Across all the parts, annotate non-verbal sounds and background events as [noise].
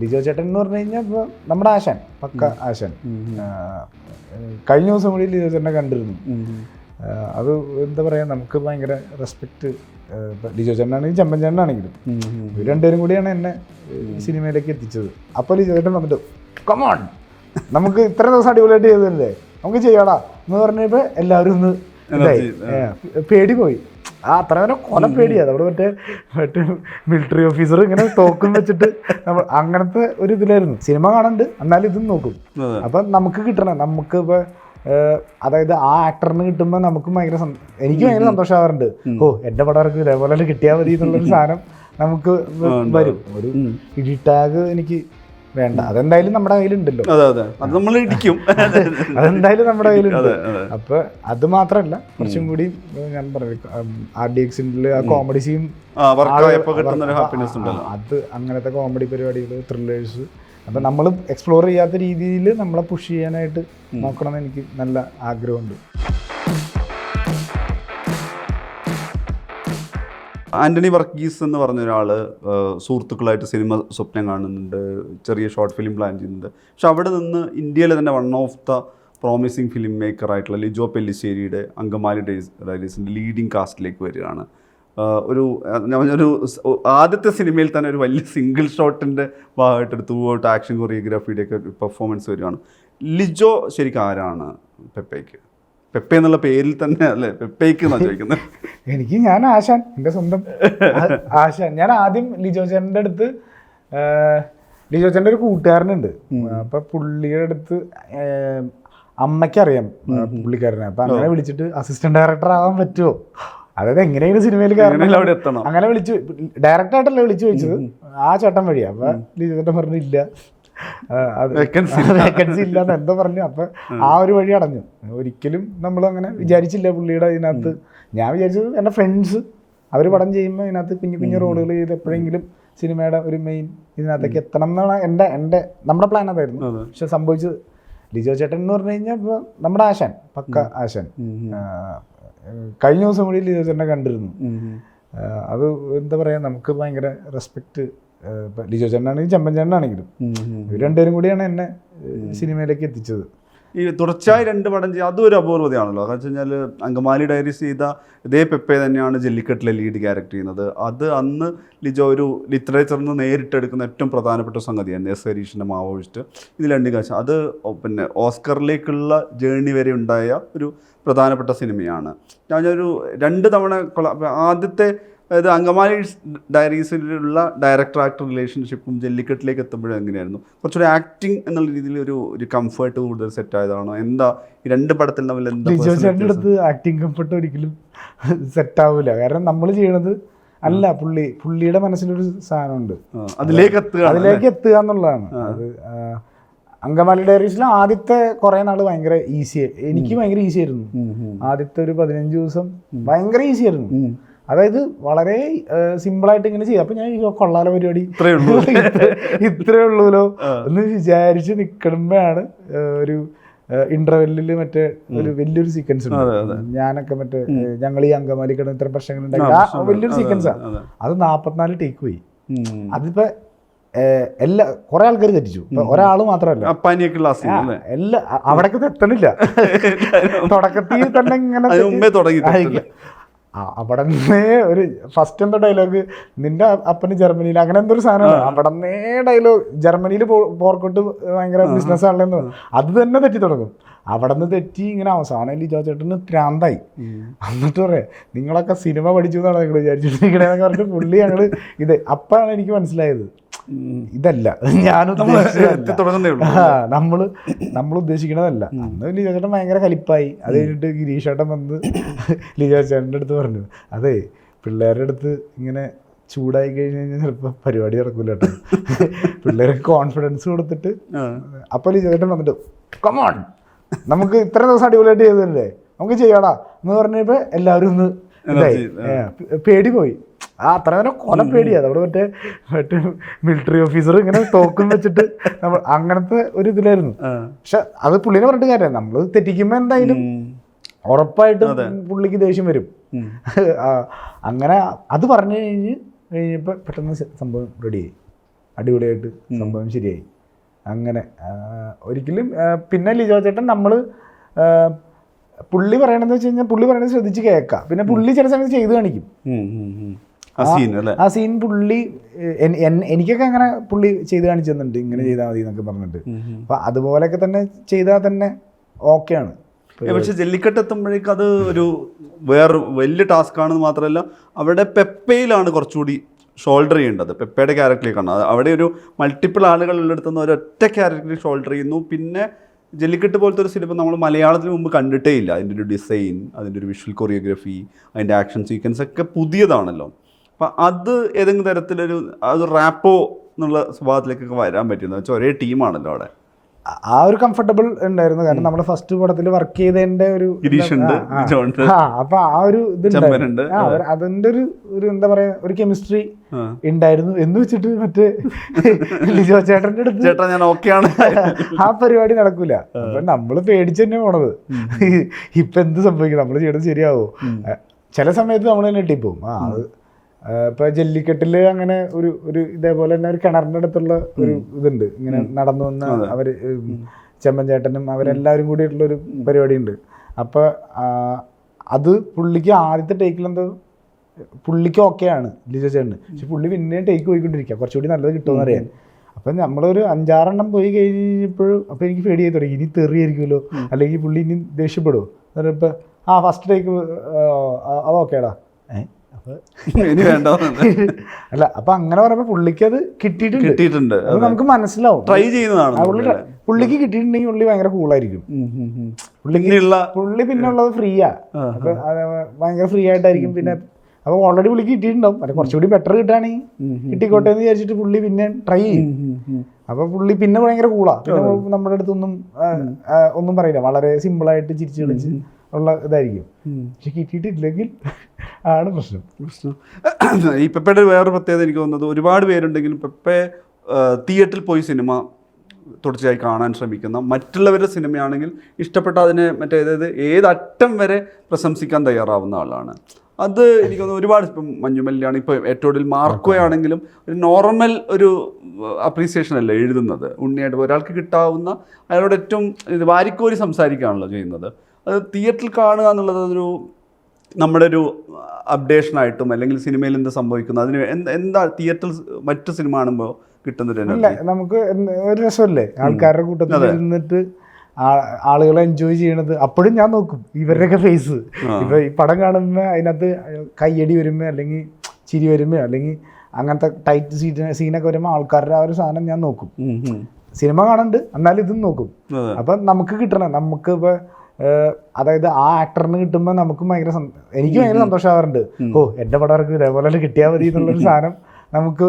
ലിജോ ചേട്ടൻ എന്ന് പറഞ്ഞു കഴിഞ്ഞാൽ ഇപ്പോൾ നമ്മുടെ ആശാൻ പക്ക ആശാൻ. കഴിഞ്ഞ ദിവസം കൂടി ലിജോ ചേട്ടനെ കണ്ടിരുന്നു. അത് എന്താ പറയുക നമുക്ക് ഭയങ്കര റെസ്പെക്റ്റ് ലിജോ ചേട്ടനാണെങ്കിലും ചെമ്പൻ ചേട്ടനാണെങ്കിലും. ഇവർ രണ്ടുപേരും കൂടിയാണ് എന്നെ സിനിമയിലേക്ക് എത്തിച്ചത്. അപ്പോൾ ലിജോ ചേട്ടൻ വന്നിട്ട് കമോൺ നമുക്ക് ഇത്ര ദിവസം അടിപൊളിയായിട്ട് ചെയ്തതല്ലേ? നമുക്ക് ചെയ്യാടാ. എന്ന് പറഞ്ഞപ്പോൾ എല്ലാവരും ഒന്ന് പേടി പോയി. ആ അത്ര നേരം കൊല പേടിയാ. അവിടെ മറ്റേ മറ്റേ മിലിറ്ററി ഓഫീസർ ഇങ്ങനെ തോക്കും വെച്ചിട്ട് നമ്മൾ അങ്ങനത്തെ ഒരു ഇതിലായിരുന്നു. സിനിമ കാണണ്ട്. എന്നാലും ഇതും നോക്കും. അപ്പം നമുക്ക് കിട്ടണം. നമുക്ക് ഇപ്പൊ അതായത് ആ ആക്ടറിന് കിട്ടുമ്പോൾ നമുക്ക് ഭയങ്കര എനിക്ക് ഭയങ്കര സന്തോഷമാവാറുണ്ട്. ഓ എന്റെ പടവർക്ക് ഇതേപോലെ കിട്ടിയാൽ മതി എന്നുള്ളൊരു സാധനം നമുക്ക് വരും. ഒരു ഇടി ടാഗ് എനിക്ക് വേണ്ട. അതെന്തായാലും നമ്മുടെ കയ്യിലുണ്ടല്ലോ. അതെ നമ്മൾ ഇടിക്കും. [laughs] അതെന്തായാലും നമ്മുടെ കയ്യിലുണ്ട്. അപ്പൊ അത് മാത്രല്ല കുറച്ചും കൂടി ഞാൻ പറഞ്ഞു ആർ ഡി എക്സിന്റെ ആ കോമഡി സീൻ അത് അങ്ങനത്തെ കോമഡി പരിപാടികൾ ത്രില്ലേഴ്സ് അപ്പം നമ്മൾ എക്സ്പ്ലോർ ചെയ്യാത്ത രീതിയിൽ നമ്മളെ പുഷ് ചെയ്യാനായിട്ട് നോക്കണം എന്ന് എനിക്ക് നല്ല ആഗ്രഹമുണ്ട്. ആന്റണി വർഗീസ് എന്ന് പറഞ്ഞ ഒരാൾ സുഹൃത്തുക്കളായിട്ട് സിനിമ സ്വപ്നം കാണുന്നുണ്ട് ചെറിയ ഷോർട്ട് ഫിലിം പ്ലാൻ ചെയ്യുന്നുണ്ട്. പക്ഷെ അവിടെ നിന്ന് ഇന്ത്യയിലെ തന്നെ one of the promising film maker ആയിട്ടുള്ള ലിജോ പെല്ലിശ്ശേരിയുടെ അങ്കമാലി ഡേയ്സ് ഡയറീസിന്റെ ലീഡിങ് കാസ്റ്റിലേക്ക് വരികയാണ്. ഒരു ഒരു ആദ്യത്തെ സിനിമയിൽ തന്നെ ഒരു വലിയ സിംഗിൾ ഷോട്ടിന്റെ ഭാഗമായിട്ട് ത്രൂ ഔട്ട് ആക്ഷൻ കൊറിയോഗ്രാഫിയുടെ ഒക്കെ പെർഫോമൻസ് വരികയാണ്. ലിജോ ശരിക്കും ആരാണ്? പെപ്പയ്ക്ക്. പെപ്പെ എന്നുള്ള പേരിൽ തന്നെ അല്ലേ? പെപ്പയ്ക്ക് എന്നാണ് ചോദിക്കുന്നത്? [laughs] എനിക്ക് ഞാൻ ആശാൻ എന്റെ സ്വന്തം ആശാൻ. ഞാൻ ആദ്യം ലിജോ ചേട്ടന്റെ അടുത്ത് ലിജോജന്റെ ലിജോ ചേട്ടന്റെ ഒരു കൂട്ടുകാരനുണ്ട്. അപ്പം പുള്ളിയുടെ അടുത്ത് അമ്മയ്ക്കറിയാം പുള്ളിക്കാരനെ. അപ്പം അങ്ങനെ വിളിച്ചിട്ട് അസിസ്റ്റന്റ് ഡയറക്ടർ ആവാൻ പറ്റുമോ അതായത് എങ്ങനെയാണ് സിനിമയിൽ കാരണം അവിടെ എത്തണം? അങ്ങനെ വിളിച്ചു. ഡയറക്റ്റ് ആയിട്ടല്ല വിളിച്ചു ചോദിച്ചത്. ആ ചേട്ടൻ വഴിയാ. അപ്പം ലിജോ ചേട്ടൻ പറഞ്ഞു ഇല്ല Vacancy വേക്കൻസി ഇല്ലാന്ന് എന്തോ പറഞ്ഞു. അപ്പൊ ആ ഒരു വഴി അടഞ്ഞു. ഒരിക്കലും നമ്മൾ അങ്ങനെ വിചാരിച്ചില്ല പുള്ളിയുടെ ഇതിനകത്ത്. ഞാൻ വിചാരിച്ചത് എന്റെ ഫ്രണ്ട്സ് അവർ പടം ചെയ്യുമ്പോൾ ഇതിനകത്ത് കുഞ്ഞു കുഞ്ഞു റോളുകൾ ചെയ്ത് എപ്പോഴെങ്കിലും സിനിമയുടെ ഒരു മെയിൻ ഇതിനകത്തേക്ക് എത്തണം എന്നാണ് എന്റെ എന്റെ നമ്മുടെ പ്ലാൻ അതായിരുന്നു. അതെ. പക്ഷെ സംഭവിച്ചത് ലിജോ ചേട്ടൻ എന്ന് പറഞ്ഞു കഴിഞ്ഞാൽ ഇപ്പോൾ നമ്മുടെ ആശാൻ പക്ക ആശാൻ. കഴിഞ്ഞ ദിവസം കൂടി ലിജോ ചേട്ടനെ കണ്ടിരുന്നു. അത് എന്താ പറയുക നമുക്ക് ഭയങ്കര റെസ്പെക്റ്റ് ലിജോ ചേട്ടനാണെങ്കിലും ചെമ്പൻ ചേട്ടനാണെങ്കിലും. ഇവർ രണ്ടുപേരും കൂടിയാണ് എന്നെ സിനിമയിലേക്ക് എത്തിച്ചത്. ഈ തുടർച്ചയായി രണ്ട് പടം ചെയ്യുക അതും ഒരു അപൂർവതയാണല്ലോ കാരണം വെച്ച് കഴിഞ്ഞാൽ അങ്കമാലി ഡയറീസ് ചെയ്ത ഇതേ പെപ്പെ തന്നെയാണ് ജെല്ലിക്കെട്ടിലെ ലീഡ് ക്യാരക്ടർ ചെയ്യുന്നത്. അത് അന്ന് ലിജോ ഒരു ലിറ്ററേച്ചറിൽ നിന്ന് നേരിട്ടെടുക്കുന്ന ഏറ്റവും പ്രധാനപ്പെട്ട സംഗതിയാണ് എസ് ഹരീഷിന്റെ മാവോയിസ്റ്റ് ഇതിൽ രണ്ട് കാശ് അത് പിന്നെ ഓസ്കറിലേക്കുള്ള ജേണി വരെ ഉണ്ടായ ഒരു പ്രധാനപ്പെട്ട സിനിമയാണ്. ഞാൻ ഒരു രണ്ട് തവണ ആദ്യത്തെ അതായത് അങ്കമാലി ഡയറീസിലുള്ള ഡയറക്ടർ ആക്ടർ റിലേഷൻഷിപ്പും ജല്ലിക്കെട്ടിലേക്ക് എത്തുമ്പോഴും എങ്ങനെയായിരുന്നു? കുറച്ചുകൂടി ആക്ടിങ് എന്നുള്ള രീതിയിൽ ഒരു ഒരു കംഫർട്ട് കൂടുതൽ സെറ്റ് ആയതാണോ? എന്താ ഈ രണ്ട് പടത്തിൽ തമ്മിൽ എന്താ ലിജോ personal ചേട്ടന്റെ അടുത്ത് ആക്ടിങ് കംഫർട്ട് ഒരിക്കലും സെറ്റ് ആവില്ല കാരണം നമ്മൾ ചെയ്യണത് അല്ല പുള്ളി പുള്ളിയുടെ മനസ്സിലൊരു സാധനമുണ്ട്. അതിലേക്ക് എത്തുക അതിലേക്ക് എത്തുക എന്നുള്ളതാണ്. അത് അങ്കമാലി ഡയറീസിൽ ആദ്യത്തെ കുറേ നാൾ ഭയങ്കര ഈസി എനിക്ക് ഭയങ്കര ഈസി ആയിരുന്നു. ആദ്യത്തെ ഒരു പതിനഞ്ച് ദിവസം ഭയങ്കര ഈസി ആയിരുന്നു. അതായത് വളരെ സിമ്പിളായിട്ട് ഇങ്ങനെ ചെയ്യാം അപ്പൊ ഞാൻ കൊള്ളാല പരിപാടി. ഇത്രേ ഉള്ളൂ. [laughs] ഇത്ര- ഇത്രയേ ഉള്ളൂലോ? എന്ന് വിചാരിച്ച് നിൽക്കുമ്പോഴാണ് ഒരു ഇന്റർവെല്ലിൽ മറ്റേ ഒരു വലിയൊരു സീക്വൻസ് ഉണ്ട്. ഞാനൊക്കെ മറ്റേ ഞങ്ങൾ ഈ അങ്കമാലി കിടന്ന് ഇത്ര പ്രശ്നങ്ങൾ ഉണ്ടായി. വലിയൊരു സീക്വൻസ് ആണ് അത് നാപ്പത്തിനാല് ടേക്ക് പോയി. അതിപ്പോ എല്ലാ കുറെ ആൾക്കാർ തെറ്റിച്ചു. ഒരാൾ ഒരാൾ മാത്രമല്ല. ക്ലാസ് എല്ലാ അവിടെ അവിടേക്ക് എത്തണില്ല. [laughs] തുടക്കത്തിൽ തന്നെ ഇങ്ങനെ തുടങ്ങി? ആ, അവിടെ നിന്നേ ഒരു ഫസ്റ്റ് എന്തോ ഡയലോഗ് നിന്റെ അപ്പന് ജർമ്മനിയിൽ അങ്ങനെ എന്തൊരു സാധനമാണ്. അവിടെ നിന്നേ ഡയലോഗ് ജർമ്മനിയിൽ പോർക്കോട്ട് ഭയങ്കര ബിസിനസ് ആണല്ലോ. അത് തന്നെ തെറ്റി തുടങ്ങും. അവിടെ നിന്ന് തെറ്റി ഇങ്ങനെ അവസാനം ലിജോ ചേട്ടന് ഭ്രാന്തായി എന്നിട്ട് പറയാം നിങ്ങളൊക്കെ സിനിമ പഠിച്ചു എന്നാണ് നിങ്ങൾ വിചാരിച്ചിരിക്കണേന്നൊക്കെ പറഞ്ഞിട്ട് പുള്ളി ഞങ്ങൾ ഇത് അപ്പോഴാണ് എനിക്ക് മനസ്സിലായത്. ഇതല്ല. ഞാൻ നമ്മൾ നമ്മൾ ഉദ്ദേശിക്കണതല്ല. അന്ന് ലിജോ ചേട്ടൻ ഭയങ്കര കലിപ്പായി. അത് കഴിഞ്ഞിട്ട് ഗിരീഷ് ചേട്ടൻ വന്ന് ലിജോ ചേട്ടന്റെ അടുത്ത് പറഞ്ഞു അതെ പിള്ളേരുടെ അടുത്ത് ഇങ്ങനെ ചൂടായി കഴിഞ്ഞ് കഴിഞ്ഞാൽ ചിലപ്പോൾ പരിപാടി നടക്കൂല കേട്ടോ. പിള്ളേർക്ക് കോൺഫിഡൻസ് കൊടുത്തിട്ട്. അപ്പോൾ ലിജോ ചേട്ടൻ വന്നിട്ട് കമോൺ നമുക്ക് ഇത്ര ദിവസം അടിപൊളിയായിട്ട് ചെയ്തതല്ലേ? നമുക്ക് ചെയ്യാടാ. എന്ന് പറഞ്ഞപ്പോൾ എല്ലാവരും ഒന്ന് പേടി പോയി. ആ അത്ര നേരം കൊല പേടിയാ. അവിടെ മറ്റേ മറ്റേ മിലിറ്ററി ഓഫീസർ ഇങ്ങനെ തോക്കും വെച്ചിട്ട് നമ്മൾ അങ്ങനത്തെ ഒരു ഇതിലായിരുന്നു. പക്ഷെ അത് പുള്ളിനെ പറഞ്ഞിട്ട് കാര്യം നമ്മൾ തെറ്റിക്കുമ്പോൾ എന്തായാലും. ഉറപ്പായിട്ടും പുള്ളിക്ക് ദേഷ്യം വരും. [laughs] അങ്ങനെ അത് പറഞ്ഞു കഴിഞ്ഞ് കഴിഞ്ഞപ്പോൾ പെട്ടെന്ന് സംഭവം റെഡിയായി അടിപൊളിയായിട്ട് സംഭവം ശരിയായി. അങ്ങനെ ഒരിക്കലും പിന്നെ ലിജോ ചേട്ടൻ നമ്മൾ പുള്ളി പറയണതെന്ന് വെച്ച് കഴിഞ്ഞാൽ പുള്ളി പറയണത് ശ്രദ്ധിച്ച് കേൾക്കാം. പിന്നെ പുള്ളി ചില സമയത്ത് ചെയ്ത് കാണിക്കും. ആ സീൻ പുള്ളി എനിക്കൊക്കെ അങ്ങനെ പുള്ളി ചെയ്ത് കാണിച്ചു തന്നിട്ടുണ്ട് ഇങ്ങനെ ചെയ്താൽ മതി എന്നൊക്കെ പറഞ്ഞിട്ട്. അപ്പൊ അതുപോലെയൊക്കെ തന്നെ ചെയ്താൽ തന്നെ ഓക്കെയാണ്. പക്ഷെ ജെല്ലിക്കെട്ട് എത്തുമ്പോഴേക്കും അത് ഒരു വേറെ വലിയ ടാസ്ക് ആണെന്ന് മാത്രമല്ല അവിടെ പെപ്പയിലാണ് കുറച്ചുകൂടി ഷോൾഡർ ചെയ്യേണ്ടത്. പെപ്പയുടെ ക്യാരക്ടറിലേക്കാണ് അവിടെ ഒരു മൾട്ടിപ്പിൾ ആളുകൾ ഉള്ളിടത്തുനിന്ന് ഒരൊറ്റ ക്യാരക്ടറിൽ ഷോൾഡർ ചെയ്യുന്നു. പിന്നെ ജെല്ലിക്കെട്ട് പോലത്തെ ഒരു സിനിമ നമ്മൾ മലയാളത്തിന് മുമ്പ് കണ്ടിട്ടേ ഇല്ല. അതിന്റെ ഒരു ഡിസൈൻ അതിന്റെ ഒരു വിഷ്വൽ കൊറിയോഗ്രഫി അതിന്റെ ആക്ഷൻ സീക്വൻസ് ഒക്കെ പുതിയതാണല്ലോ. അപ്പം അത് ഏതെങ്കിലും തരത്തിലൊരു അത് റാപ്പോ എന്നുള്ള സ്വഭാവത്തിലേക്കൊക്കെ വരാൻ പറ്റുന്നത് വെച്ചാൽ ഒരേ ടീമാണല്ലോ അവിടെ. ആ- ഒരു കംഫർട്ടബിൾ ഉണ്ടായിരുന്നു. കാരണം നമ്മുടെ ഫസ്റ്റ് പടത്തിൽ വർക്ക് ചെയ്തതിന്റെ ഒരു അപ്പൊ ആ ഒരു ഇത് അതിന്റെ ഒരു ഒരു എന്താ പറയാ ഒരു കെമിസ്ട്രി. ഉണ്ടായിരുന്നു. എന്ന് വെച്ചിട്ട് മറ്റേ ലിജോ ചേട്ടന്റെ അടുത്ത് ചേട്ടാ ഞാൻ ഓക്കെയാണ് ആ പരിപാടി നടക്കൂല. അപ്പൊ നമ്മൾ പേടിച്ച് തന്നെ പോണത്. ഇപ്പൊ എന്ത് സംഭവിക്കും? നമ്മൾ ചെയ്യണത് ശരിയാവോ? ചില സമയത്ത് നമ്മൾ തന്നെ ഇട്ടിപ്പോവും. ആ അത് ആ, ഇപ്പൊ ജല്ലിക്കെട്ടിൽ അങ്ങനെ ഒരു ഒരു ഇതേപോലെ തന്നെ ഒരു കിണറിന്റെ അടുത്തുള്ള ഒരു ഇതുണ്ട്. ഇങ്ങനെ നടന്നു വന്ന അവർ ചെമ്മൻചേട്ടനും ചേട്ടനും അവരെല്ലാവരും കൂടിയിട്ടുള്ളൊരു ഒരു പരിപാടി ഉണ്ട് അപ്പൊ അത് പുള്ളിക്ക് ആദ്യത്തെ ടേക്കിൽ എന്തോ പുള്ളിക്ക് ഓക്കെയാണ് ലിജോ ചേട്ടന്. പക്ഷെ പുള്ളി പിന്നെയും ടേക്ക് പോയിക്കൊണ്ടിരിക്കുക കുറച്ചുകൂടി നല്ലത് കിട്ടുമെന്ന് അറിയാൻ അപ്പം നമ്മളൊരു അഞ്ചാറെണ്ണം പോയി കഴിഞ്ഞപ്പോഴും അപ്പോൾ എനിക്ക് പേടിയായി തുടങ്ങി. ഇനി തെറിയായിരിക്കുമല്ലോ? അല്ലെങ്കിൽ പുള്ളി ഇനി ദേഷ്യപ്പെടുമോ എന്നിട്ട് ഇപ്പം ആ ഫസ്റ്റ് ടേക്ക് അത് ഓക്കേടാ ഏ? അപ്പോൾ ഇനി വേണ്ട [laughs] അല്ല അപ്പൊ അങ്ങനെ പറയുമ്പോൾ പുള്ളിക്ക് അത് കിട്ടിയിട്ടുണ്ട്. കിട്ടിയിട്ടുണ്ട് അത് നമുക്ക് മനസ്സിലാവും. ട്രൈ ചെയ്യുന്നതാണ് പുള്ളിക്ക് കിട്ടിയിട്ടുണ്ടെങ്കിൽ പുള്ളി ഭയങ്കര കൂളായിരിക്കും പുള്ളിക്ക് പുള്ളി പിന്നെ ഉള്ളത് ഫ്രീയാ ഭയങ്കര ഫ്രീ ആയിട്ടായിരിക്കും പിന്നെ അപ്പൊ ഓൾറെഡി പുള്ളിക്ക് കിട്ടിയിട്ടുണ്ടാവും. അല്ല കുറച്ചുകൂടി ബെറ്റർ കിട്ടുകയാണെങ്കിൽ കിട്ടിക്കോട്ടെ എന്ന് വിചാരിച്ചിട്ട് പുള്ളി പിന്നെ ട്രൈ ചെയ്യും. അപ്പൊ പുള്ളി പിന്നെ ഭയങ്കര കൂളാ പിന്നെ നമ്മുടെ അടുത്തൊന്നും ഒന്നും പറയില്ല. വളരെ സിമ്പിൾ ആയിട്ട് ചിരിച്ചു കളിച്ച് ഉള്ള ഇതായിരിക്കും. പക്ഷെ കിട്ടിയിട്ടില്ലെങ്കിൽ ആണ് പ്രശ്നം. പ്രശ്നം. ഈ പെപ്പയുടെ വേറൊരു പ്രത്യേകത എനിക്ക് തോന്നുന്നത് ഒരുപാട് പേരുണ്ടെങ്കിലും പെപ്പെ തിയേറ്ററിൽ പോയി സിനിമ തുടർച്ചയായി കാണാൻ ശ്രമിക്കുന്ന മറ്റുള്ളവരുടെ സിനിമയാണെങ്കിൽ ഇഷ്ടപ്പെട്ട അതിനെ മറ്റേ അതായത് ഏതറ്റം വരെ പ്രശംസിക്കാൻ തയ്യാറാവുന്ന ആളാണ്. അത് എനിക്ക് തോന്നുന്നു ഒരുപാട് ഇപ്പം മഞ്ഞുമല്ലിയാണ് ഇപ്പം ഏറ്റവും കൂടുതൽ മാർക്കോ ആണെങ്കിലും ഒരു നോർമൽ ഒരു അപ്രീസിയേഷൻ അല്ല എഴുതുന്നത്. ഉണ്ണിയായിട്ട് ഒരാൾക്ക് കിട്ടാവുന്ന അയാളോട് ഏറ്റവും ഇത് വാരിക്കോരി സംസാരിക്കുകയാണല്ലോ ചെയ്യുന്നത്. അത് തിയേറ്ററിൽ കാണുക എന്നുള്ളത് ഒരു നമ്മുടെ ഒരു അപ്ഡേഷനായിട്ടും അല്ലെങ്കിൽ സിനിമയിൽ എന്ത് സംഭവിക്കുന്നു? അതിന് എന്താ തിയേറ്ററിൽ മറ്റു സിനിമ കാണുമ്പോൾ കിട്ടുന്നൊരു അല്ല നമുക്ക് ഒരു രസമല്ലേ? ആൾക്കാരുടെ കൂട്ടത്തിൽ ഇരുന്നിട്ട് ആളുകളെ എൻജോയ് ചെയ്യണത് അപ്പോഴും ഞാൻ നോക്കും ഇവരുടെയൊക്കെ ഫേസ് ഇപ്പൊ ഈ പടം കാണുമ്പോ അതിനകത്ത് കയ്യടി വരുമ്പോ അല്ലെങ്കിൽ ചിരി വരുമ്പോ അല്ലെങ്കിൽ അങ്ങനത്തെ ടൈറ്റ് സീറ്റ് സീനൊക്കെ വരുമ്പോൾ ആൾക്കാരുടെ ആ ഒരു സാധനം ഞാൻ നോക്കും. സിനിമ കാണണ്ട് എന്നാലും ഇതും നോക്കും. അപ്പൊ നമുക്ക് കിട്ടണം. നമുക്ക് ഇപ്പൊ അതായത് ആ ആക്ടറിന് കിട്ടുമ്പോൾ നമുക്കും ഭയങ്കര എനിക്ക് ഭയങ്കര സന്തോഷമാവാറുണ്ട് ഓ എന്റെ പടം ഇറക്കി ഇതേപോലെ കിട്ടിയാൽ മതി എന്നുള്ളൊരു സാധനം നമുക്ക്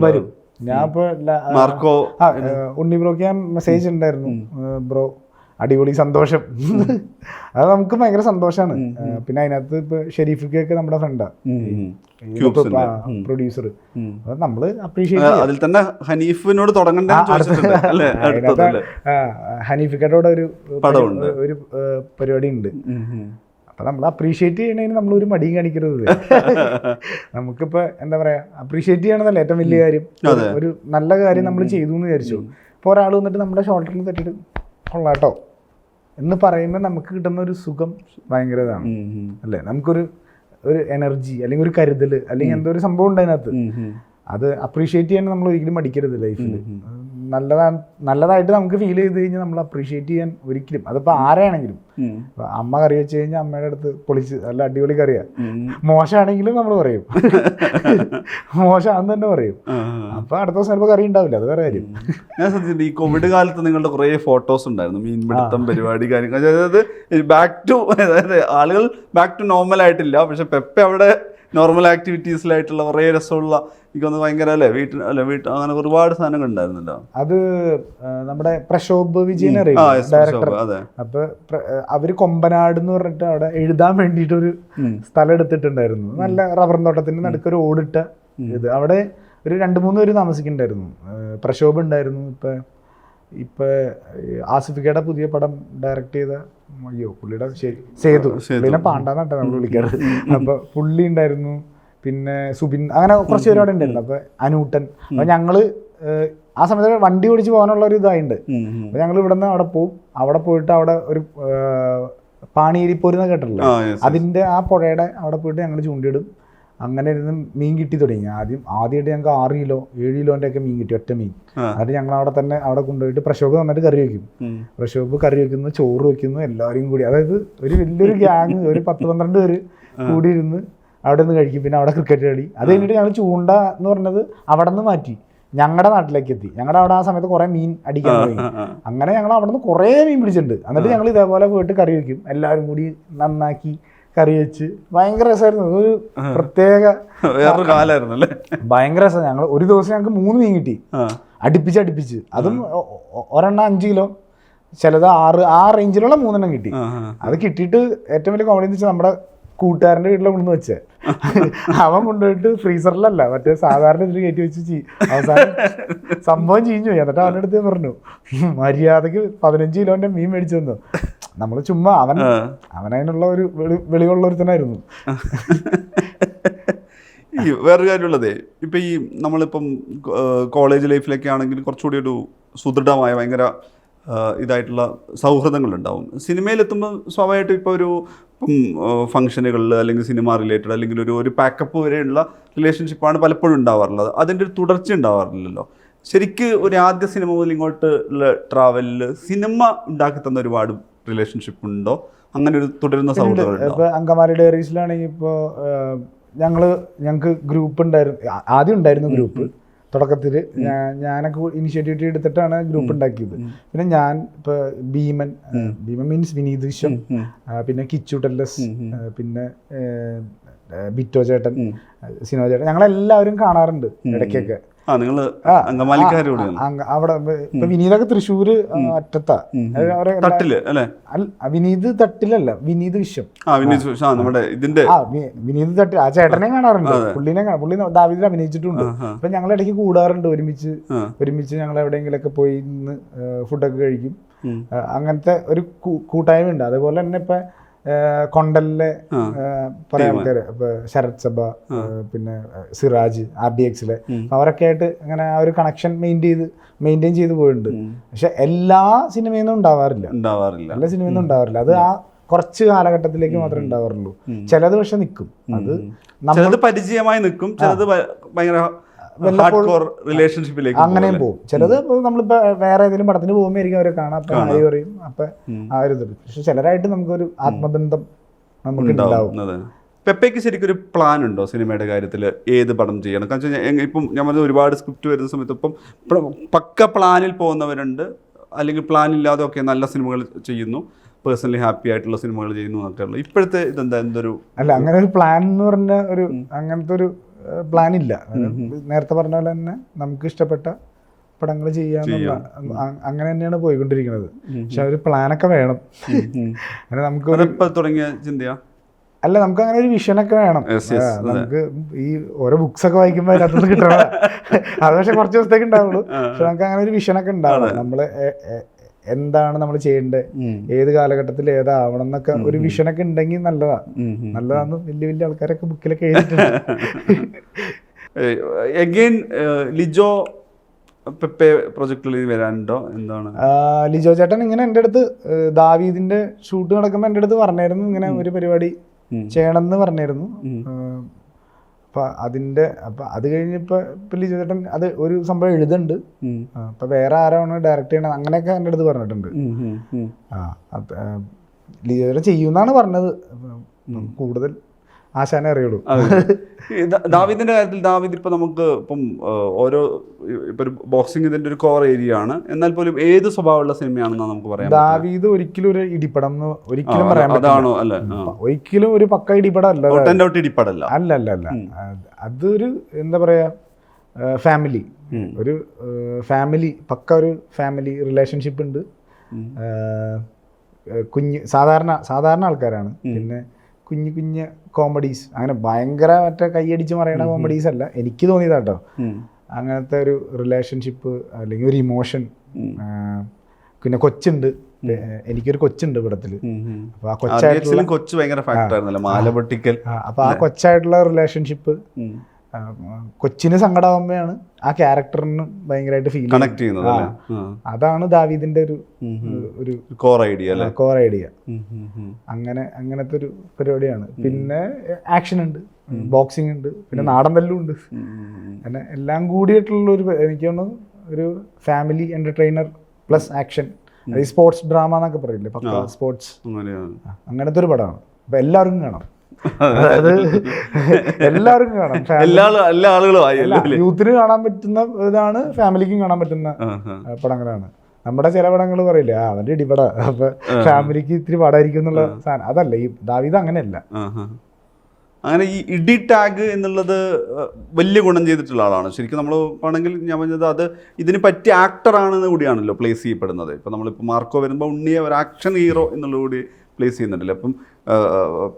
വരും. ഞാൻ ഇപ്പൊ ഉണ്ണി ബ്രോക്ക് ഞാൻ മെസ്സേജ് ഉണ്ടായിരുന്നു ബ്രോ അടിപൊളി സന്തോഷം. അത് നമുക്ക് ഭയങ്കര സന്തോഷമാണ് പിന്നെ അതിനകത്ത് ഇപ്പൊ ഷെരീഫിക്കൊക്കെ നമ്മുടെ ഫ്രണ്ടാണ് ക്യൂബ്സിന്റെ. പ്രൊഡ്യൂസർ നമ്മൾ അപ്രീഷിയേറ്റ് അതിൽ തന്നെ ഹനീഫിനോട് തുടങ്ങണ്ട ഹനീഫിക്കട്ടോടെ ഒരു ഒരു പരിപാടി ഉണ്ട് അപ്പൊ നമ്മൾ അപ്രീഷിയേറ്റ് ചെയ്യണതിന് നമ്മൾ ഒരു മടിയും കാണിക്കരുത്. [laughs] നമുക്കിപ്പോ എന്താ പറയാ അപ്രീഷിയേറ്റ് ചെയ്യണതല്ല ഏറ്റവും വലിയ കാര്യം. ഒരു- നല്ല കാര്യം നമ്മൾ ചെയ്തു എന്ന് വിചാരിച്ചു. ഇപ്പൊ ഒരാൾ വന്നിട്ട് നമ്മുടെ ഷോൾഡറിൽ തട്ടിട്ട് കൊള്ളാട്ടോ. എന്ന് പറയുമ്പോൾ നമുക്ക് കിട്ടുന്ന ഒരു സുഖം ഭയങ്കര ഇതാണ് അല്ലേ? നമുക്കൊരു ഒരു എനർജി അല്ലെങ്കിൽ ഒരു കരുതൽ അല്ലെങ്കിൽ എന്തോ ഒരു സംഭവം ഉണ്ട് അതിനകത്ത്. അത് അപ്രീഷിയേറ്റ് ചെയ്യാൻ നമ്മൾ ഒരിക്കലും മടിക്കരുത് ലൈഫിൽ നല്ലതാണ് നല്ലതായിട്ട് നമുക്ക് ഫീൽ ചെയ്ത് കഴിഞ്ഞാൽ നമ്മൾ അപ്രീഷിയേറ്റ് ചെയ്യാൻ ഒരിക്കലും. അതിപ്പോൾ ആരാണെങ്കിലും. അമ്മ കറി വെച്ച് കഴിഞ്ഞാൽ അമ്മയുടെ അടുത്ത് പൊളിച്ച് നല്ല അടിപൊളി കറിയാ. മോശമാണെങ്കിലും നമ്മൾ പറയും. [laughs] മോശമാണെന്ന് തന്നെ പറയും. അപ്പൊ അടുത്ത ദിവസം ചിലപ്പോൾ കറി ഉണ്ടാവില്ല അത് വേറെ കാര്യം. ഞാൻ ശ്രദ്ധിച്ചിട്ടുണ്ട് ഈ കോവിഡ് കാലത്ത് നിങ്ങളുടെ കുറേ ഫോട്ടോസ് ഉണ്ടായിരുന്നു. മീൻപിടുത്തം പരിപാടി കാര്യങ്ങൾ. അതായത് ബാക്ക് ടു അതായത് ആളുകൾ ബാക്ക് ടു നോർമൽ ആയിട്ടില്ല. പക്ഷെ പെപ്പ അവിടെ നോർമൽ ആക്ടിവിറ്റീസിലായിട്ടുള്ള കുറേ രസമുള്ള എനിക്കൊന്ന് ഭയങ്കര അല്ലേ? വീട്ടിൽ അല്ലെ? വീട്ടിൽ അങ്ങനെ ഒരുപാട് സാധനങ്ങൾ ഉണ്ടായിരുന്നല്ലോ? അത് നമ്മുടെ പ്രശോഭ് വിജയൻ ഡയറക്ടർ അപ്പൊ അവർ കൊമ്പനാട് എന്ന് പറഞ്ഞിട്ട് അവിടെ എഴുതാൻ വേണ്ടിയിട്ട് ഒരു സ്ഥലം എടുത്തിട്ടുണ്ടായിരുന്നു. നല്ല റബ്ബർ തോട്ടത്തിന്റെ നടുക്ക് ഒരു ഓടിട്ട ഇത്. അവിടെ ഒരു രണ്ട് മൂന്ന് പേര് താമസിക്കുന്നുണ്ടായിരുന്നു. പ്രശോഭ ഉണ്ടായിരുന്നു. ഇപ്പൊ ഇപ്പൊ ആസിഫിക്കയുടെ പുതിയ പടം ഡയറക്ട് ചെയ്ത അയ്യോ പുള്ളിയുടെ ശരി. സേതു. പിന്നെ പുള്ളിനെ പാണ്ടാന്നാട്ടെ നമ്മൾ വിളിക്കാറ്. അപ്പൊ പുള്ളി ഉണ്ടായിരുന്നു പിന്നെ സുബിൻ അങ്ങനെ കുറച്ച് പേര് അവിടെ ഉണ്ടായിരുന്നു. അപ്പൊ അനൂട്ടൻ. അപ്പൊ ഞങ്ങൾ ആ സമയത്ത് വണ്ടി ഓടിച്ച് പോകാനുള്ള ഒരു ഇതായിട്ടുണ്ട് ഉം. അപ്പോൾ ഞങ്ങൾ ഇവിടെ നിന്ന് അവിടെ പോവും. അവിടെ പോയിട്ട് അവിടെ ഒരു പാണിയേരിപ്പോരുന്ന കേട്ടല്ലോ. അതിന്റെ ആ പുഴയുടെ അവിടെ പോയിട്ട് ഞങ്ങൾ ചൂണ്ടിയിടും. അങ്ങനെ ഇരുന്ന് മീൻ കിട്ടി തുടങ്ങി. ആദ്യം ആദ്യമായിട്ട് ഞങ്ങൾക്ക് ആറ് കിലോ ഏഴ് കിലോന്റെ ഒക്കെ മീൻ കിട്ടി ഒറ്റ മീൻ. അത് ഞങ്ങൾ അവിടെ തന്നെ അവിടെ കൊണ്ടുപോയിട്ട് പ്രശോഭ് നന്നായിട്ട് കറി വെക്കും. പ്രശോഭ് കറി വെക്കുന്നു ചോറ് വെക്കുന്നു എല്ലാവരും കൂടി. അതായത് ഒരു വലിയൊരു ഗ്യാങ് ഒരു പത്ത് പന്ത്രണ്ട് പേര് കൂടി ഇരുന്ന് അവിടെ നിന്ന് കഴിക്കും. പിന്നെ അവിടെ ക്രിക്കറ്റ് കളി. അത് കഴിഞ്ഞിട്ട് ഞങ്ങൾ ചൂണ്ട എന്ന് പറഞ്ഞത് അവിടെ നിന്ന് മാറ്റി. ഞങ്ങളുടെ നാട്ടിലേക്ക് എത്തി. ഞങ്ങളുടെ അവിടെ ആ സമയത്ത് കുറേ മീൻ അടിക്കാൻ തുടങ്ങി. അങ്ങനെ ഞങ്ങൾ അവിടെ നിന്ന് കുറേ മീൻ പിടിച്ചിട്ടുണ്ട്. എന്നിട്ട് ഞങ്ങൾ ഇതേപോലെ പോയിട്ട് കറി വെക്കും. എല്ലാവരും കൂടി നന്നാക്കി കറി വെച്ച്. ഭയങ്കര രസമായിരുന്നു ഒരു പ്രത്യേക വേറൊരു കാലായിരുന്നു അല്ലേ ഭയങ്കര രസം. ഞങ്ങൾ ഒരു ദിവസം ഞങ്ങൾക്ക് മൂന്ന് മീൻ കിട്ടി. അടുപ്പിച്ച് അടുപ്പിച്ച്. അതും ഒരെണ്ണം അഞ്ച് കിലോ. ചിലത് ആറ് ആ റേഞ്ചിലുള്ള മൂന്നെണ്ണം കിട്ടി. അത് കിട്ടിയിട്ട് ഏറ്റവും വലിയ കോമഡി എന്ന് വെച്ചാൽ നമ്മുടെ കൂട്ടുകാരന്റെ വീട്ടിലെ കൊണ്ടുവന്ന് വെച്ചേ. അവൻ കൊണ്ടുപോയിട്ട് ഫ്രീസറിലല്ല. മറ്റേ സാധാരണ ഇതിൽ കയറ്റി വെച്ച് ചെയ്യും അവസാനം സംഭവം ചീഞ്ഞു പോയി. എന്നിട്ട് അവന്റെ അടുത്ത് പറഞ്ഞു മര്യാദയ്ക്ക് പതിനഞ്ച് കിലോന്റെ മീൻ മേടിച്ചു തന്നു. നമ്മൾ ചുമ്മാ അവൻ. അവനതിനുള്ള ഒരു വെളി വെളിവുള്ള ഒരുത്തനായിരുന്നു ഈ വേറൊരു കാര്യമുള്ളതേ ഇപ്പം ഈ നമ്മളിപ്പം കോളേജ് ലൈഫിലൊക്കെ ആണെങ്കിൽ കുറച്ചുകൂടി ഒരു സുദൃഢമായ ഭയങ്കര ഇതായിട്ടുള്ള സൗഹൃദങ്ങളുണ്ടാവും. സിനിമയിലെത്തുമ്പോൾ സ്വാഭാവികമായിട്ടും ഇപ്പോൾ ഒരു ഇപ്പം ഫംഗ്ഷനുകളിൽ അല്ലെങ്കിൽ സിനിമ റിലേറ്റഡ് അല്ലെങ്കിൽ ഒരു ഒരു പാക്കപ്പ് വരെയുള്ള റിലേഷൻഷിപ്പാണ് പലപ്പോഴും ഉണ്ടാവാറുള്ളത്. അതിന്റെ ഒരു തുടർച്ച ഉണ്ടാവാറില്ലല്ലോ. ശരിക്ക് ഒരു ആദ്യ സിനിമ മുതൽ ഇങ്ങോട്ട് ഉള്ള ട്രാവലിൽ സിനിമ ഉണ്ടാക്കി തന്ന ഒരുപാട് റിലേഷൻഷിപ്പ് ഉണ്ടോ? അങ്ങനെ ഒരു തുടരുന്ന സൗഹൃദങ്ങളുണ്ടോ? ഇപ്പൊ അങ്കമാലി ഡയറീസിലാണെങ്കിൽ ഇപ്പോൾ ഞങ്ങൾ ഞങ്ങൾക്ക് ഗ്രൂപ്പ് ഉണ്ടായിരുന്നു. ആദ്യം ഉണ്ടായിരുന്നു ഗ്രൂപ്പ് തുടക്കത്തിൽ ഞാനൊക്കെ ഇനിഷ്യേറ്റീവ് എടുത്തിട്ടാണ് ഗ്രൂപ്പ് ഉണ്ടാക്കിയത്. പിന്നെ ഞാൻ ഇപ്പൊ ഭീമൻ ഭീമൻ മീൻസ് വിനീത് വിശ്വം പിന്നെ കിച്ചു ടെല്ലസ് പിന്നെ ബിറ്റോ ചേട്ടൻ സിനോ ചേട്ടൻ. ഞങ്ങളെല്ലാവരും കാണാറുണ്ട് ഇടയ്ക്കൊക്കെ. ആ നിങ്ങൾ അവിടെ ഇപ്പൊ വിനീതൊക്കെ തൃശ്ശൂര് അറ്റത്താ. തട്ടിൽ അല്ലേ? വിനീത് തട്ടിലല്ല വിനീത് വിശ്വം. ആ വിനീത് നമ്മുടെ ഇതിന്റെ വിനീത് തട്ടിൽ ആ ചേട്ടനെ കാണാറുണ്ട്. പുള്ളിനെ പുള്ളി ദാവിദിൽ അഭിനയിച്ചിട്ടുണ്ട്. അപ്പൊ ഞങ്ങൾ ഇടയ്ക്ക് കൂടാറുണ്ട് ഒരുമിച്ച്. ഒരുമിച്ച് ഞങ്ങൾ എവിടെയെങ്കിലൊക്കെ പോയി ഫുഡൊക്കെ കഴിക്കും. അങ്ങനത്തെ ഒരു കൂട്ടായ്മ ഉണ്ട് അതുപോലെ തന്നെ ഇപ്പൊ കൊണ്ടലിലെ പല കുറെ ആൾക്കാര്. ശരത് സഭ പിന്നെ സിറാജ് ആർ ഡി എക്സിലെ. അവരൊക്കെ ആയിട്ട് ഇങ്ങനെ ആ ഒരു കണക്ഷൻ മെയിന്റെ ചെയ്ത് മെയിന്റെയിൻ ചെയ്ത് പോയിട്ടുണ്ട്. പക്ഷെ എല്ലാ സിനിമയിൽ നിന്നും ഉണ്ടാവാറില്ല. ഉണ്ടാവാറില്ല. എല്ലാ സിനിമയിൽ നിന്നും ഉണ്ടാവാറില്ല. അത് ആ കുറച്ച് കാലഘട്ടത്തിലേക്ക് മാത്രമേ ഉണ്ടാവാറുള്ളൂ. ചിലത് പക്ഷെ നിൽക്കും. അത് നമ്മൾ ചിലത് പരിചയമായി നിൽക്കും. ചിലത് ഭയങ്കര റിലേഷൻഷിപ്പിലേക്ക് അങ്ങനെയും പോകും. ചിലത് ഇപ്പൊ നമ്മളിപ്പോ വേറെ ഏതെങ്കിലും പടത്തിന് പോകുമ്പോയിരിക്കും അവരെ കാണാം. അപ്പൊ ആയി പറയും അപ്പൊ ആ ഒരു ഇത്. പക്ഷെ ചിലരായിട്ട് നമുക്കൊരു ആത്മബന്ധം നമുക്ക് ഉണ്ടാവും. പെപ്പയ്ക്ക് ശരിക്കും ഒരു പ്ലാൻ ഉണ്ടോ സിനിമയുടെ കാര്യത്തിൽ ഏത് പടം ചെയ്യണം? കാരണം വെച്ചാൽ ഇപ്പം ഞാൻ പറഞ്ഞ ഒരുപാട് സ്ക്രിപ്റ്റ് വരുന്ന സമയത്ത് ഇപ്പം പക്ക പ്ലാനിൽ പോകുന്നവരുണ്ട്. അല്ലെങ്കിൽ പ്ലാൻ ഇല്ലാതെ ഒക്കെ നല്ല സിനിമകൾ ചെയ്യുന്നു. പേഴ്സണലി ഹാപ്പി ആയിട്ടുള്ള സിനിമകൾ ചെയ്യുന്നു എന്നൊക്കെ ഉള്ളത് ഇപ്പോഴത്തെ ഇതെന്താ? എന്തൊരു അല്ല അങ്ങനെ ഒരു പ്ലാൻ എന്ന് പറഞ്ഞ ഒരു അങ്ങനത്തെ ഒരു പ്ലാൻ ഇല്ല. നേരത്തെ പറഞ്ഞ പോലെ തന്നെ നമുക്ക് ഇഷ്ടപ്പെട്ട പടങ്ങൾ ചെയ്യാന്നുള്ള അങ്ങനെ തന്നെയാണ് പോയിക്കൊണ്ടിരിക്കുന്നത്. പക്ഷെ ഒരു പ്ലാനൊക്കെ വേണം. [laughs] അങ്ങനെ നമുക്ക് തുടങ്ങിയ ചിന്തയാ? അല്ല നമുക്ക് അങ്ങനെ ഒരു വിഷൻ ഒക്കെ വേണം നമുക്ക് ഈ ഓരോ ബുക്സ് ഒക്കെ വായിക്കുമ്പോൾ അതിനകത്ത് കിട്ടണം. [laughs] അത് പക്ഷെ കുറച്ച് ദിവസത്തേക്ക് ഉണ്ടാവുള്ളൂ. പക്ഷെ നമുക്ക് അങ്ങനെ ഒരു വിഷനൊക്കെ ഉണ്ടാവണം. നമ്മൾ എ- എ- എന്താണ് നമ്മൾ ചെയ്യേണ്ടത്? ഏത് കാലഘട്ടത്തിൽ ഏതാവണം എന്നൊക്കെ ഒരു വിഷനൊക്കെ ഉണ്ടെങ്കിൽ നല്ലതാ. നല്ലതാന്ന് വലിയ വലിയ ആൾക്കാരൊക്കെ ബുക്കിലൊക്കെ എഴുതിയിട്ടുണ്ട്. [laughs] എഗെയിൻ ലിജോ പെപ്പെ വരാനുണ്ടോ? എന്താണ്? ലിജോ ചേട്ടൻ ഇങ്ങനെ എന്റെ അടുത്ത് ദാവീദിന്റെ ഷൂട്ട് നടക്കുമ്പോൾ എന്റെ അടുത്ത് പറഞ്ഞായിരുന്നു. ഇങ്ങനെ ഒരു പരിപാടി ചെയ്യണം എന്ന് പറഞ്ഞായിരുന്നു. ആ, അതിന്റെ അതിന്റെ അപ്പൊ അത് കഴിഞ്ഞിപ്പോൾ പുള്ളി ചേട്ടൻ അത് ഒരു സംഭവം എഴുതുന്നുണ്ട് അപ്പം വേറെ ആരാണ് ഡയറക്റ്റ് ചെയ്യണത് അങ്ങനെയൊക്കെ എന്റെ അടുത്ത് പറഞ്ഞിട്ടുണ്ട്. ആ അപ്പം ആ, ലിജോ ചേട്ടൻ ചെയ്യുമെന്നാണ് പറഞ്ഞത്. കൂടുതൽ ആശാനെ അറിയുള്ളൂ. ദാവിദിന്റെ കാര്യത്തിൽ ദാവിദ് ഇപ്പൊ നമുക്ക് ഇപ്പം ഓരോ ഇപ്പൊ ബോക്സിംഗ് ഇതിന്റെ ഒരു കോർ ഏരിയ ആണ് എന്നാൽ പോലും ഏത് സ്വഭാവമുള്ള സിനിമയാണെന്ന് നമുക്ക് പറയാം ദാവീദ് ഒരിക്കലും ഒരു ഇടിപ്പടം ഒരിക്കലും പറയാൻ അതാണോ? അല്ലെ ഒരിക്കലും ഒരു പക്ക ഔട്ട് ഇടിപ്പടല്ല അല്ല അല്ല അല്ല. അത് അതൊരു എന്താ പറയാ ഫാമിലി ഒരു ഫാമിലി പക്ക ഒരു ഫാമിലി റിലേഷൻഷിപ്പ് ഉണ്ട്. കുഞ്ഞ് സാധാരണ സാധാരണ ആൾക്കാരാണ്. പിന്നെ കുഞ്ഞു കുഞ്ഞ് കോമഡീസ് അങ്ങനെ ഭയങ്കര മറ്റേ കൈയടിച്ച് മറിയണ കോമഡീസ് അല്ല. എനിക്ക് തോന്നിയതാട്ടോ. കേട്ടോ അങ്ങനത്തെ ഒരു റിലേഷൻഷിപ്പ് അല്ലെങ്കിൽ ഒരു ഇമോഷൻ പിന്നെ കൊച്ചുണ്ട്. എനിക്കൊരു കൊച്ചുണ്ട് ഇവിടത്തിൽ. അപ്പൊ ആ കൊച്ചായിട്ടുള്ള കൊച്ചു ഭയങ്കര ഫാക്ടർ ആയിരുന്നല്ലോ? മാല പൊട്ടിക്കൽ ആ, അപ്പൊ ആ കൊച്ചായിട്ടുള്ള റിലേഷൻഷിപ്പ് കൊച്ചിന് സങ്കടമാകുമ്പോഴാണ് ആ ക്യാരക്ടറിന് ഭയങ്കരമായിട്ട് ഫീൽ കണക്ട് ചെയ്യുന്നത് അതാണ് ദാവീദിന്റെ ഒരു ഒരു കോർ ഐഡിയ അല്ലേ? Core idea. അങ്ങനെ അങ്ങനത്തെ ഒരു പരിപാടിയാണ്. പിന്നെ ആക്ഷൻ ഉണ്ട്. ബോക്സിംഗ് ഉണ്ട്. പിന്നെ നാടൻ തല്ലും ഉണ്ട്. അങ്ങനെ എല്ലാം കൂടിയിട്ടുള്ള ഒരു എനിക്ക് തോന്നുന്നു ഒരു family entertainer plus action sports drama എന്നൊക്കെ പറയില്ലേ? പക്ക സ്പോർട്സ് അങ്ങനത്തെ ഒരു പടമാണ്. അപ്പൊ എല്ലാവർക്കും കാണാം. അതായത് [laughs] എല്ലാവർക്കും കാണാം. എല്ലാ എല്ലാ ആളുകളും ആയി യൂത്തിന് കാണാൻ പറ്റുന്ന ഇതാണ് ഫാമിലിക്കും കാണാൻ പറ്റുന്ന പടങ്ങളാണ്. നമ്മുടെ ചില പടങ്ങൾ പറയില്ലേ ആ അവന്റെ ഇടിപട. അപ്പൊ ഫാമിലിക്ക് ഇത്തിരി പടായിരിക്കും എന്നുള്ള സാധനം. അതല്ല ഈ ദാവിത അങ്ങനെയല്ല. അങ്ങനെ ഈ ഇടി ടാഗ് എന്നുള്ളത് വലിയ ഗുണം ചെയ്തിട്ടുള്ള ആളാണ്. ശരിക്കും നമ്മൾ ആണെങ്കിൽ ഞാൻ പറഞ്ഞത് അത് ഇതിന് പറ്റിയ ആക്ടറാണെന്ന് കൂടിയാണല്ലോ പ്ലേസ് ചെയ്യപ്പെടുന്നത്. ഇപ്പം നമ്മളിപ്പോൾ മാർക്കോ വരുമ്പോൾ ഉണ്ണിയെ ഒരു ആക്ഷൻ ഹീറോ എന്നുള്ള കൂടി പ്ലേസ് ചെയ്യുന്നുണ്ടല്ലോ? അപ്പം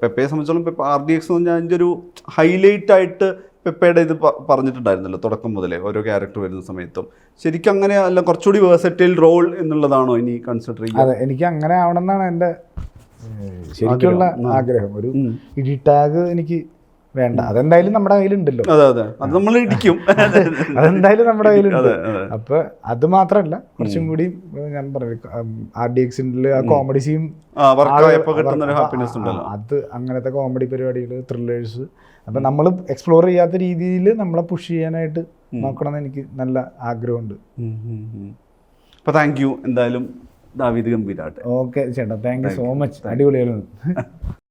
പെപ്പയെ സംബന്ധിച്ചോളം പെപ്പ ആർ ഡി എക്സ് എന്ന് പറഞ്ഞാൽ അതിന്റെ ഒരു ഹൈലൈറ്റ് ആയിട്ട് പെപ്പയുടെ ഇത് പറഞ്ഞിട്ടുണ്ടായിരുന്നല്ലോ തുടക്കം മുതലേ ഓരോ ക്യാരക്ടർ വരുന്ന സമയത്തും. ശരിക്കും അങ്ങനെ അല്ല കുറച്ചുകൂടി വേഴ്സറ്റൈൽ റോൾ എന്നുള്ളതാണോ ഇനി കൺസിഡർ ചെയ്യുന്നത് അതെ എനിക്ക് അങ്ങനെ ആവണം എന്നാണ് എന്റെ ശരിക്കുള്ള ആഗ്രഹം. ഒരു ഇടി ടാഗ് എനിക്ക് വേണ്ട. അതെന്തായാലും നമ്മുടെ കയ്യിലുണ്ടല്ലോ. അതെ അതെ. അത് നമ്മൾ ഇടിക്കും. അതെന്തായാലും നമ്മുടെ കയ്യിലുണ്ട്. അപ്പൊ അത് മാത്രല്ല കുറച്ചും കൂടി ഞാൻ പറഞ്ഞു ആർ ഡി എക്സിന്റെ ആ കോമഡി സീൻ അത് അങ്ങനത്തെ കോമഡി പരിപാടികൾ ത്രില്ലേഴ്സ് അപ്പൊ നമ്മൾ എക്സ്പ്ലോർ ചെയ്യാത്ത രീതിയിൽ നമ്മളെ പുഷ് ചെയ്യാനായിട്ട് നോക്കണം എന്ന് എനിക്ക് നല്ല ആഗ്രഹമുണ്ട്. അപ്പൊ താങ്ക് യു എന്തായാലും ദാവീദ് ഗംഭീരാട്ടെ. ഓക്കെ ചേട്ടാ. താങ്ക് യു സോ മച്ച് അടിപൊളിയായിരുന്നു. [laughs]